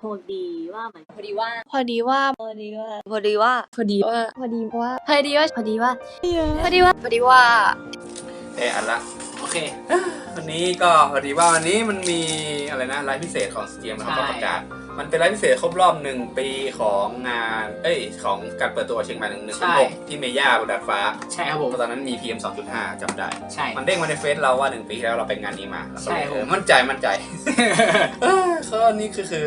พอดีว่ามันพอดีว่า พอดีว่า พอดีว่า พอดีว่า พอดีว่า พอดีว่า พอดีว่า พอดีว่า พอดีว่า พอดีว่าเอออันละ โอเค วันนี้ก็พอดีว่าวันนี้มันมีอะไรนะไลฟ์พิเศษของสเตียมเขาก็ประกาศ มันเป็นไลฟ์พิเศษครบรอบหนึ่งปีของงาน เอ้ย ของการเปิดตัวเชียงใหม่หนึ่งหนึ่งใช่หกที่เมย่าบนดาดฟ้า ใช่ครับผม ตอนนั้นมี PM 2.5จำได้ ใช่ มันเด้งมาในเฟซเราว่าหนึ่งปีที่แล้วเราไปงานนี้มาเราก็เลยใช่ครับเออมั่นใจมั่นใจเออข้อนี้คือคือ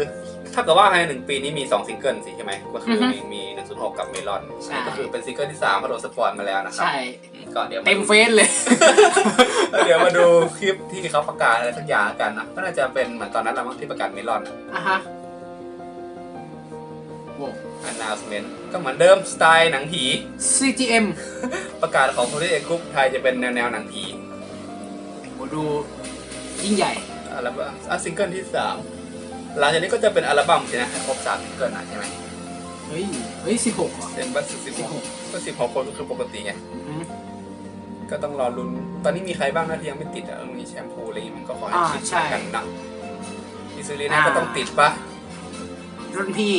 ถ้าเกิดว่าภายในหนึ่งปีนี้มี 2 ซิงเกิลสิใช่ไหมก็คือมีมีหนึ่งศูนย์หกกับเมลอนใช่ ก็คือเป็นซิงเกิลที่3ามเขาโดนสปอยล์มาแล้วนะครับใช่อืมก็เดี๋ยวาเต็มเฟซเลย เดี๋ยวมาดูคลิปที่เขาประกาศอะไรสักอย่างกันนะก็น่าจะเป็นเหมือนตอนนั้นเรามั้งที่ประกาศเมลอน อะฮะโว้ announcement ก็เหมือนเดิมสไตล์หนังผี CTM ประกาศของโพลีเอกรุ๊ปไทยจะเป็นแนวแนวๆหนังผีโหดูยิ่งใหญ่ อัลบั้มอะซิงเกิลที่สาม หลังจากนี้ก็จะเป็นอัลบั้มใช่ไหมให้ครบสามซิงเกิลนะใช่ไหมเฮ้ย เฮ้ยสิบหกเหรอเป็นบัสสิบหกก็สิบหกคนก็คือปกติไง อือฮึก็ต้องรอลุ้น ตอนนี้มีใครบ้างนะที่ยังไม่ติดอะเออมีแชมพูอะไรอย่างงี้มันก็ขอให้อ่าคิดใช่กันนะอิซูลิน่าอ่าก็ต้องติดปะรุ่นพี่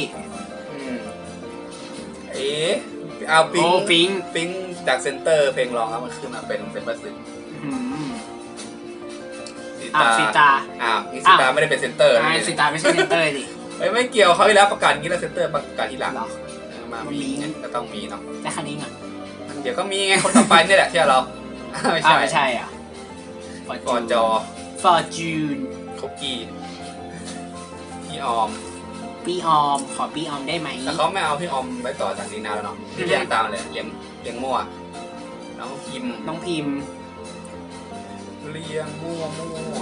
อืมเอ๊ะเอาปิงโอ้ปิง ปิงจากเซนเตอร์เพลงร้องแล้วมันขึ้นมาเป็นเป็นบัสสิอืม สีอะตาสีตาอ้าวนี่สีตาอ้าวไม่ได้เป็นเซนเตอร์อ่าสีตาไม่ใช่เซนเตอร์ดิเอ้ยไม่เกี่ยวเขาที่แล้วประกาศอย่างนี้แล้วเซนเตอร์ประกาศที่หลังเหรอ เออมามีไงก็ต้องมีเนาะแต่คันนี้ไงเดี๋ยวก็มีไงคนต่อไปนี่แหละเชื่อเราไม่อ่าใช่ไม่ใช่อะฟอร์จอฟอร์จูนคุกกี้พี่ออม ปีออม ขอปีออมได้ไหมแต่เขาไม่เอาพี่ออมไว้ต่อจากนี้นานแล้วเนาะที่เลี้ยงตามเลยเลี้ยงเลี้ยงมั่วน้องพิมพ์น้องพิมพ์ เลี้ยงมั่วมั่ว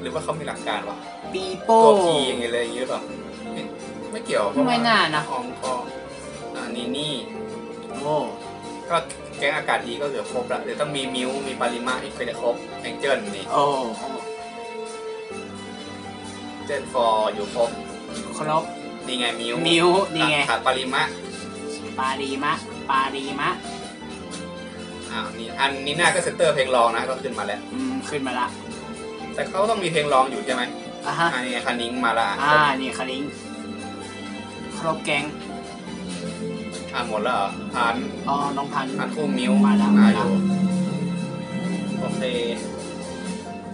หรือว่าเขามีหลักการวะปีโป้ตัวพีอย่างเงี้ยเลยอย่างเงี้ยหรอไม่ไม่เกี่ยวเพราะว่าไม่น่านะออมก็อ่านี่นี่โอ้ก็แก๊งอากาศดีก็เกือบครบแล้วเดี๋ยวต้องมีมิวมีปาริมาอีกก็จะครบแองเจิลนี่โอ้เจนฟอร์อยู่ครบครบนี่ไงมิวมิวนี่ไงขาดปาริมะปารีมะปารีมะอ้าวนี่อันนี้หน้าก็เซนเตอร์เพลงรองนะก็ขึ้นมาแล้วอืม ขึ้นมาละแต่เขาต้องมีเพลงรองอยู่ใช่ไหมอะฮะ อันนี้คันนิ้งมาละอ่า นี่คาริงครบแก๊งอ่านหมดแล้วเหรอผ่านอ๋อน้องพันธุ์ผ่านคู่มิวมาแล้วมามาอแล้วยู่โอเค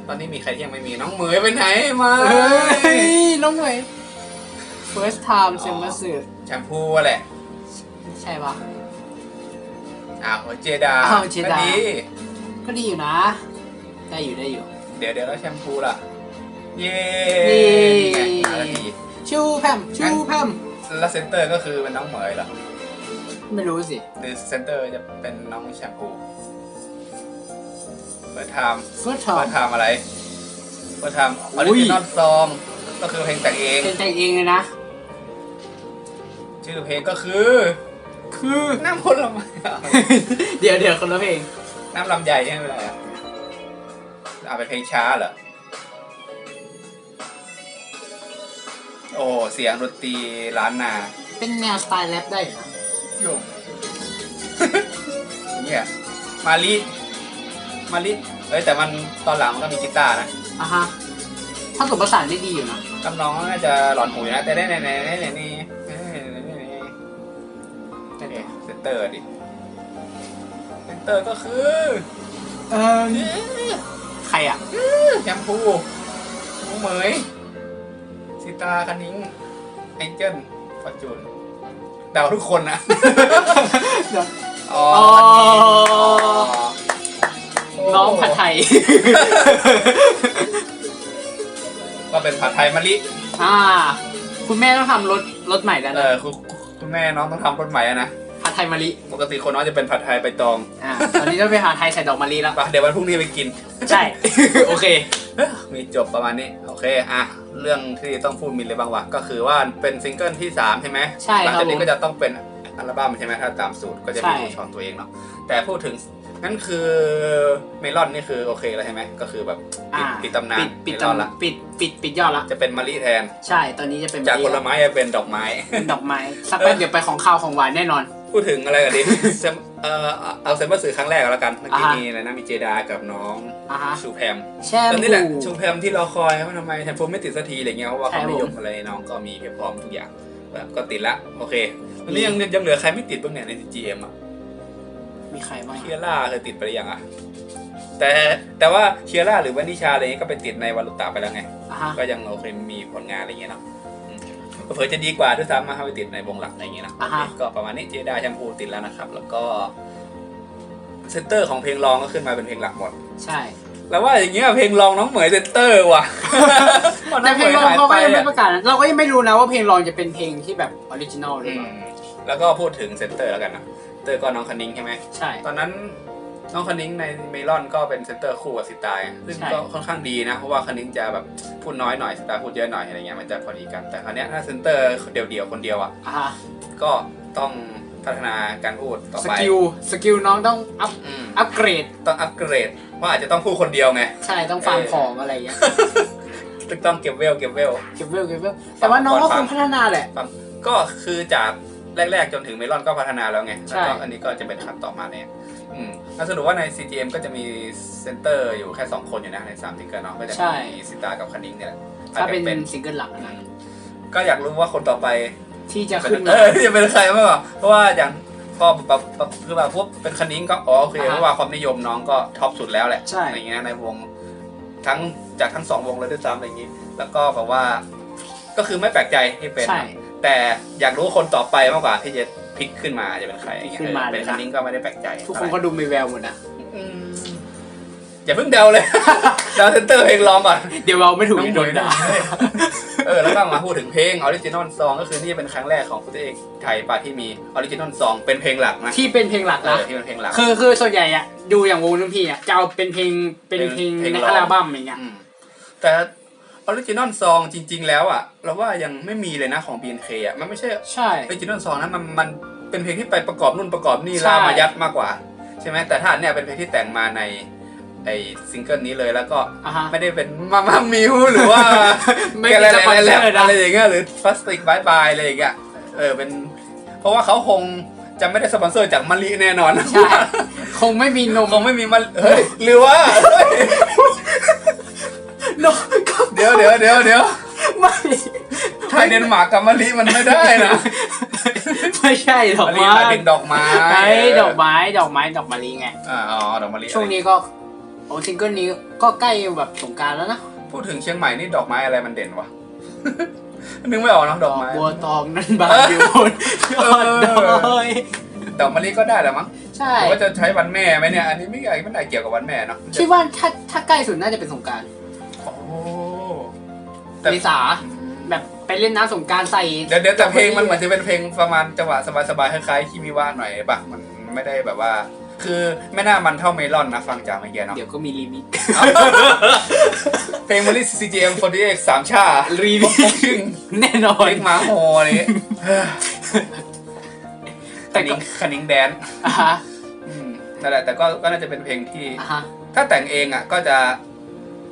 ตอนนี้มีใครที่ยังไม่มีน้องเหมยไปไหนมาเฮ้ย น้องเหมย first time เซมมาสึแชมพูแหละใช่ปะ อ้าวเจดาอ้าวเจดา ก็ดี ก็ดีอยู่นะ ได้อยู่ได้อยู่ เดี๋ยวเดี๋ยวแล้วแชมพูล่ะ เย้เย้ไงมาแล้วดีชูแพมชูแพมแล้วเซนเตอร์ก็คือเป็นน้องเหมยเหรอไม่รู้สิหรือเซนเตอร์จะเป็นน้องแชมพูเปิดไทม์ first เปิด time ไทม์อะไรเปิดไทม์อออุ้ริยจินอลซองก็คือเพลงแต่งเอง เป็นแต่งเองเลยนะ ชื่อเพลงก็คือคือ น้ำผลไม้ เดี๋ยวเดี๋ยวคนละเพลงน้ำลำไยใช่ไหมล่ะ เอาเป็นเพลงช้าเหรอ โอ้ เสียงดนตรีล้านนา เป็นแนวสไตล์แรปได้เหรอโยมเนี่ยมาลิมาลิเอ้ยแต่มันตอนหลังมันก็มีกีตาร์นะอะฮะ ถ้าสมประสานได้ดีอยู่นะทำนองน่าจะหลอนหูอยู่นะ แต่ได้ในในในในในนี่เซนเตอร์ดิเซนเตอร์ก็คือ เออ ใครอะแชมพูน้องเหมยสิตาคันนิ้งแองเจิลฟอร์จูนเดาทุกคนนะเดี๋ยวอ๋ออ๋ออ๋อน้องผัดไทย ก็เป็นผัดไทยมะลิ อ่า คุณแม่ต้องทำรถรถใหม่แล้วเอนะ อคุณคุณแม่น้องต้องทำรถใหม่อะนะผัดไทยมะลิปกติคนน้องจะเป็นผัดไทยใบตองอ่าตอนนี้ต้องไปหาไทยใส่ดอกมะลิแล้ว ไปเดี๋ยววันพรุ่งนี้ไปกิน ใช่ โอเค มีจบประมาณนี้โอเคอะเรื่องที่ต้องพูดมีอะไรบ้างวะก็คือว่าเป็นซิงเกิลที่3ใช่ไหมใช่หลัครับจากนี้ผมก็จะต้องเป็นอัลบั้มใช่ไหมถ้าตามสูตรก็จะมีใช่ดูช่องตัวเองเนาะแต่พูดถึงนั่นคือเมลอนนี่คือโอเคแล้วใช่ไหมก็คือแบบปิดอ่าปิดตำนานปิดปิดเมลอนละตำปิดปิดปิดยอดละจะเป็นมะลิแทน ใช่ตอนนี้จะเป็นจากมะผลิลไม้จะเป็นดอกไม้เป็นดอกไม้สักแป๊บเดี๋ยวไปของข้าวของหวานแน่นอน พูดถึงอะไรกันดิจะเออเอาเอาเซมเบอร์สื่อครั้งแรกก็แล้วกันเมื่อกี้อ่าฮะ มีอะไรนะมีเจดากับน้องอะฮะชูแพมแช่ตอนนี้แหละบูชูแพมที่รอคอยว่าทำไมแทนโฟไม่ติดสักทีอะไรเงี้ยเพราะว่าใช่เขาไม่ผมยกอะไรน้องก็มีเพียบพร้อมทุกอย่างแบบก็ติดละโอเคตอนนี้ยังยังเหลือใครไม่ติดบ้างเนี่ยใน GM อะมีใครบ้างเคียร่าเคยติดไปหรือยังอะแต่แต่ว่าเคียร่าหรือวานิชาอะไรเงี้ยก็ไปติดในวาลุตาไปแล้วไง อะฮะก็ยังโอเคมีผลงานอะไรเงี้ยเนาะอืม เผื่อๆจะดีกว่าด้วยซ้ำมาให้ไปติดในวงหลักอะไรเงี้ยนะอ่าฮะโอเคก็ประมาณนี้เจดาแชมพูติดแล้วนะครับ แล้วก็เซนเตอร์ของเพลงรองก็ขึ้นมาเป็นเพลงหลักหมด ใช่ แล้วว่าอย่างเงี้ยเพลงรองน้องเหมยเซนเตอร์ว่ะ แต่เพลงรองเขาก็ยังไม่หประกาศนะเราก็ยังไม่รู้นะว่าเพลงรองจะเป็นเพลงที่แบบออริจินอลหรืออืเปล่ามแล้วก็พูดถึงเซนเตอร์แล้วกันนะเตอร์ก็น้องคณิงใช่ไหม ใช่ ตอนนั้นน้องคณิงในเมลอนก็เป็นเซนเตอร์คู่กับสิตาย ซึ่งใช่ ก็ค่อนข้างดีนะ เพราะว่าคณิงจะแบบ พูดน้อยหน่อยสิตายพูดเยอะหน่อยอะไรเงี้ยมันจะพอดีกันแต่คราวเนี้ยถ้าเซนเตอร์เดี่ยวๆคนเดียวอะอะฮะก็ต้องพัฒนาการพูดต่อสไปกิลสกิลน้องต้องอัพอืมอัพเกรด ต้องอัปเกรดเพราะอาจจะต้องพูดคนเดียวไง ใช่ต้องฟาร์มเออ ของอะไรอย่างเงี้ยต้องเก็บเวลเก็บเวล เก็บเวลเก็บเวลแต่ว่าน้องก็คงพัฒนาแหละ ก็คือจากแรก ๆ จนถึงเมลอนก็พัฒนาแล้วไงใช่แล้วก็อันนี้ก็จะเป็นขั้นต่อมาเนี่ย อืมแล้วสรุปว่าใน CGM ก็จะมีเซนเตอร์อยู่แค่ 2 คนอยู่นะใน3ซิงเกิลเนาะก็จะใช่ มีซิตากับคณิงเนี่ยแหละถ้าเป็นอาจจะซิงเกิลหลักอืนะมก็อยากรู้ว่าคนต่อไปที่จะเป็นขึ้นเอมาอที่จะเป็นใครบ้างอะเพราะว่าอย่างพอแบบแบบคือแบบพวกเป็นคณิงก็อ๋อโอเคอ่าฮะเพราะว่าความนิยมน้องก็ท็อปสุดแล้วแหละใช่ อะไรเงี้ยในวงทั้งจากทั้งสองวงเลยด้วยซ้ำอะไรอย่างงี้ แล้วก็แบบว่า ก็คือไม่แปลกใจที่เป็น ใช่ แต่อยากรู้คนต่อไปมากกว่าที่จะพลิกขึ้นมาจะเป็นใครอย่างเงี้ยขึ้นมาเออเป็นเลยคันะนนิ้งก็ไม่ได้แปลกใจทุกคนก็ดูมีแววหมดนะ อืมอย่าเพิ่งเดาเลย เดาเซนเตอร์เพลงร้องก่อน เดี๋ยวเราไม่ถูกน้องโดหมนวยด่า เออแล้วก็มาพูดถึงเพลงออริจินอลซองก็คือนี่เป็นครั้งแรกของพุทธเอกไทยปาที่มีออริจินอลซองเป็นเพลงหลักนะที่เป็นเพลงหลักเอนะ อที่เป็นเพลงหลัก คือคือส่วนใหญ่อะดูอย่างวงนุ่นพี่อะจะเอาเป็นเพลงเป็นเพลงเพลงในร้อง อัลบั้มอย่างเงี้ยมแต่ ออริจินอลซองจริง ๆ แล้วอะเราว่ายังไม่มีเลยนะของ BNK อะมันไม่ใช่ใช่ ออริจินอลซองนะมันมันเป็นเพลงที่ไปประกอบนู่นประกอบนี่ใช่ล่ามายัดมากกว่า ใช่ไหมแต่ถ้าอันเนี่ยเป็นเพลงที่แต่งมาในไอซิงเกิลนี้เลยแล้วก็อะฮะ ไม่ได้เป็นมาม่ามิวหรือว่า ไม่อะมีไรสปอนเซอร์อะไรนะ อะไรอย่างเงี้ยหรือพลาสติกบายบายอะไรอย่างเงี้ยเออเป็นเพราะว่าเขาคงจะไม่ได้สปอนเซอร์จากมะลิแน่นอนใช่ คงไม่มีนม คงไม่มีมะลิเฮ้ยหรือว่าเฮ้ยนมก็ เดี๋ยวเดี๋ยวเดี๋ยวเดี๋ยวไม่ไทยเดนมาร์กกับมะลิมันไม่ได้นะไม่ใช่ดอกมะลิไม้หมายถึงดอกไม้ไอ้ดอกไม้ดอกไม้ดอกมะลิไงอ่าอ๋อดอกมะลิช่วงนี้ก็โอ้ซิงเกิลนี้ก็ใกล้แบบสงกรารแล้วนะพูดถึงเชียงใหม่นี่ดอกไม้อะไรมันเด่นวะ นึกไม่ออกเนอะดอกไม้ บัวตองนั่นบานอยู่บนยอดดอยดอกมะลิก็ได้แหละมั้งใช่หรือว่าจะใช้วันแม่ไหมเนี่ย อันนี้ไม่ใหญ่ไม่ได้เกี่ยวกับวันแม่เนาะคิดว่าถ้าถ้าใกล้สุดน่าจะเป็นสงกรารโอ้ แต่เมษาแบบไปเล่นน้ำสงกรารใส่เดี๋ยวเดี๋ยวแต่เพลงมันเหมือนจะเป็นเพลงประมาณจังหวะสบายๆคล้ายๆคิมิวะหน่อยปะมันไม่ได้แบบว่า คือไม่น่ามันเท่าเมลอนนะฟังจากเมื่อกี้เนาะเดี๋ยวก็มีรีมิกเพลงมะลิ CGM 48สามชารีมิกชึ่งแน่นอน เล็กหมาโฮอะไรเงี้ยแต่คณิก็งคณิงแดนอะฮะอืมนั่นแหละแต่ก็ก็น่าจะเป็นเพลงที่ อะฮะถ้าแต่งเองอะก็จะ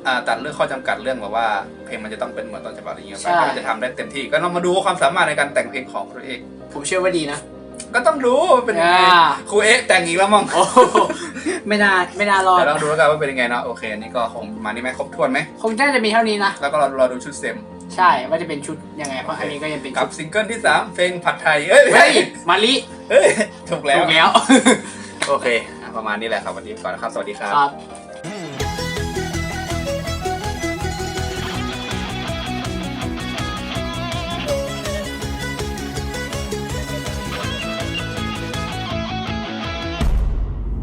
อ่าตัดเรื่องข้อจำกัดเรื่องแบบว่าเพลงมันจะต้องเป็นเหมือนต้นฉบับอะไรเงี้ยไปใช่ ก็จะทำได้เต็มที่ ก็ลองมาดูว่าความสามารถในการแต่งเพลงของครูเอกผมเชื่อว่าดีนะก็ต้องดูว่าเป็นยังไงอ่าครูเอกแต่งอีกแล้วมั้งโอ้โหไม่น่าไม่น่ารอดแต่ลองดูแล้วกันว่าเป็นยังไงเนาะโอเคอันนี่ก็คงมานี่ไหมครบถ้วนไหมคงน่าจะมีเท่านี้นะ แล้วก็รอรอดูชุดเต็มใช่ว่าจะเป็นชุดยังไงเพราะอันนี้ก็ยังเป็นกัชุบดซิงเกิลที่สามเพลงผัดไทย เอ้ยเฮ้ยมาลิเฮ้ย ถูกแล้ว ถูกแล้ว โอเคอะประมาณนี้แหละครับ วันนี้ก่อนนะครับ สวัสดีครับ ครับ